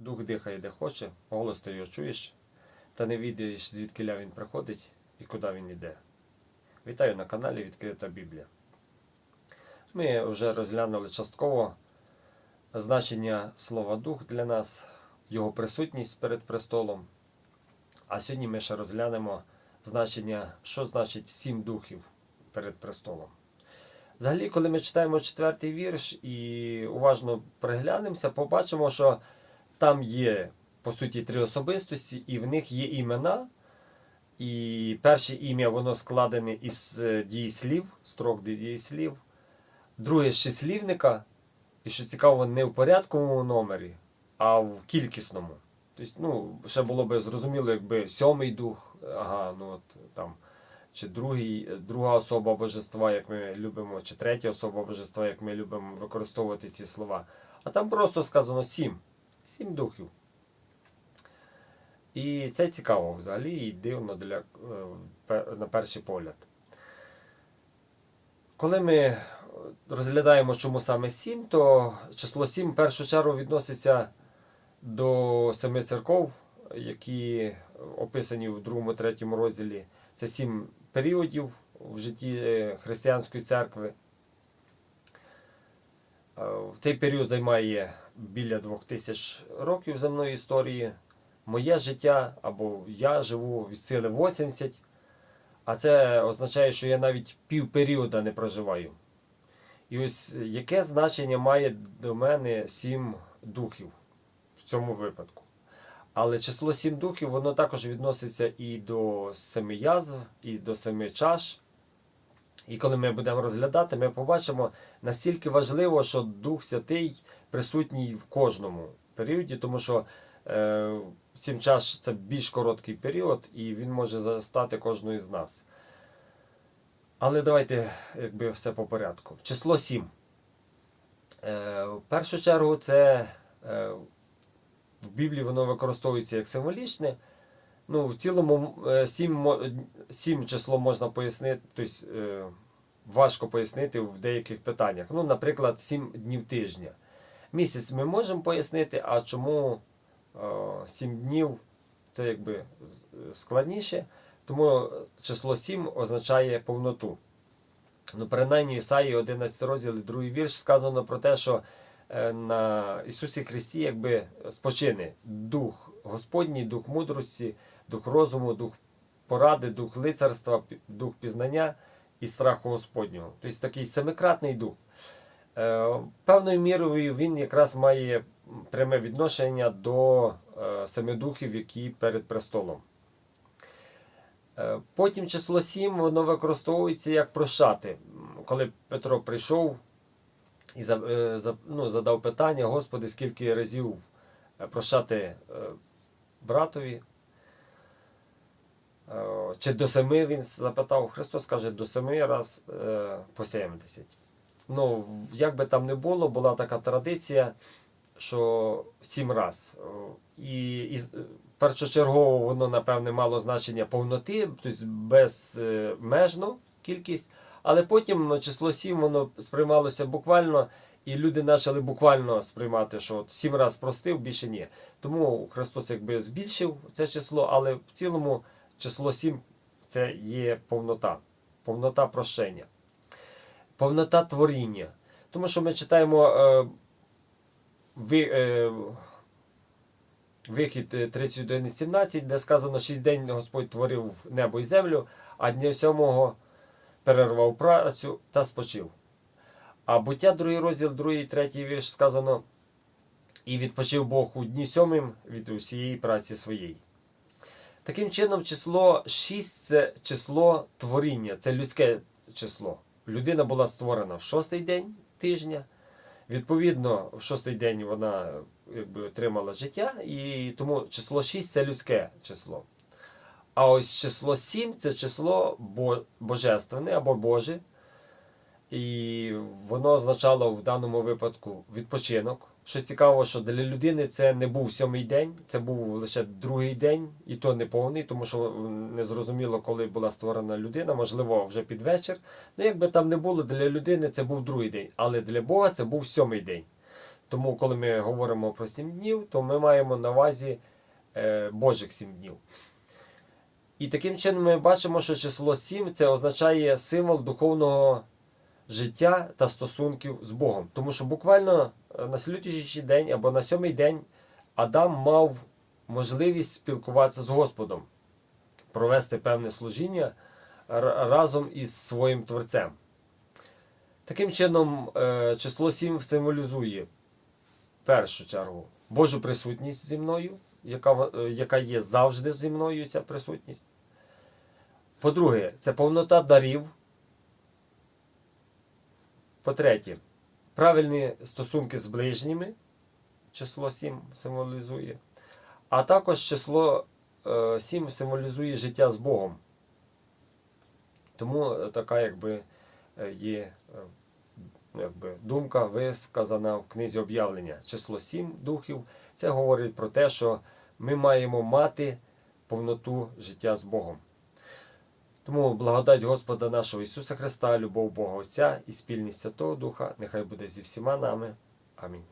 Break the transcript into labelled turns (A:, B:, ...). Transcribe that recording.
A: Дух дихає де хоче, голос ти його чуєш, та не відаєш, звідки він приходить і куди він йде. Вітаю на каналі Відкрита Біблія. Ми вже розглянули частково значення слова Дух для нас, його присутність перед престолом. А сьогодні ми ще розглянемо значення, що значить сім духів перед престолом. Взагалі, коли ми читаємо четвертий вірш і уважно приглянемося, побачимо, що там є, по суті, три особистості, і в них є імена. І перше ім'я воно складене із е, дієслів, строк дієслів. Друге з числівника. І що цікаво, не в порядковому номері, а в кількісному. Тобто, ну, ще було б зрозуміло, якби сьомий дух, ага, ну от там, чи другий, друга особа божества, як ми любимо, чи третя особа божества, як ми любимо використовувати ці слова. А там просто сказано сім. Сім духів. І це цікаво взагалі і дивно для, е, на перший погляд. Коли ми розглядаємо, чому саме 7, то число 7 в першу чергу відноситься до семи церков, які описані в 2-3 розділі. Це сім періодів в житті е, християнської церкви. Е, В цей період займає біля 2000 років земної історії. Моє життя або я живу від сили 80, а це означає, що я навіть пів періода не проживаю. І ось яке значення має до мене сім духів в цьому випадку. Але число сім духів, воно також відноситься і до семи язв, і до семи чаш. І коли ми будемо розглядати, ми побачимо, настільки важливо, що Дух Святий присутній в кожному періоді, тому що е, сім чаш це більш короткий період, і він може застати кожного з нас. Але давайте якби все по порядку. Число 7. Е, в першу чергу, це е, в Біблії воно використовується як символічне. Ну, в цілому 7, 7 число можна пояснити, тобто е, важко пояснити в деяких питаннях. Ну, наприклад, 7 днів тижня. Місяць ми можемо пояснити, а чому е, 7 днів це якби складніше. Тому число 7 означає повноту. Ну, принаймні, Ісаї 11 розділ, 2 вірш сказано про те, що е, на Ісусі Христі якби спочине дух Господній, дух мудрості, дух розуму, дух поради, дух лицарства, дух пізнання і страху Господнього. Тобто такий семикратний дух. Е, Певною мірою він якраз має пряме відношення до е, семи духів, які перед престолом. Е, Потім число 7 воно використовується як прощати. Коли Петро прийшов і ну, задав питання, Господи, скільки разів прощати братові? Е, Чи до семи він запитав? Христос каже, до семи раз е, по 70. Ну, як би там не було, була така традиція, що сім раз. І, і першочергово воно, напевне, мало значення повноти, тобто безмежну кількість. Але потім ну, число 7 воно сприймалося буквально, і люди почали буквально сприймати, що от 7 раз простив, більше ні. Тому Христос якби збільшив це число, але в цілому число 7 це є повнота, повнота прощення, повнота творіння. Тому що ми читаємо е, ви, е, вихід е, 31.17, де сказано, 6 день Господь творив небо і землю, а дня сьомого перервав працю та спочив. А буття, другий розділ, другий, третій вірш сказано, і відпочив Бог у дні сьомим від усієї праці своєї. Таким чином, число 6 це число творіння, це людське число. Людина була створена в шостий день тижня. Відповідно, в шостий день вона якби, отримала життя, і тому число 6 це людське число. А ось число 7 це число божественне або Боже. І воно означало в даному випадку відпочинок. Що цікаво, що для людини це не був сьомий день, це був лише другий день, і то не повний, тому що не зрозуміло, коли була створена людина, можливо, вже під вечір. Ну, як би там не було, для людини це був другий день, але для Бога це був сьомий день. Тому, коли ми говоримо про сім днів, то ми маємо на увазі е, Божих сім днів. І таким чином ми бачимо, що число 7 це означає символ духовного життя та стосунків з Богом. Тому що буквально е, на слідуючий день або на сьомий день Адам мав можливість спілкуватися з Господом, провести певне служіння разом із своїм Творцем. Таким чином, е, число 7 символізує в першу чергу Божу присутність зі мною, яка, е, яка є завжди зі мною, ця присутність. По-друге, це повнота дарів. По-третє, правильні стосунки з ближніми, число 7 символізує. А також число е, 7 символізує життя з Богом. Тому е, така якби е, є е, якби, думка висказана в книзі об'явлення. Число 7 духів. Це говорить про те, що ми маємо мати повноту життя з Богом. Тому благодать Господа нашого Ісуса Христа, любов Бога Отця і спільність Святого Духа нехай буде зі всіма нами. Амінь.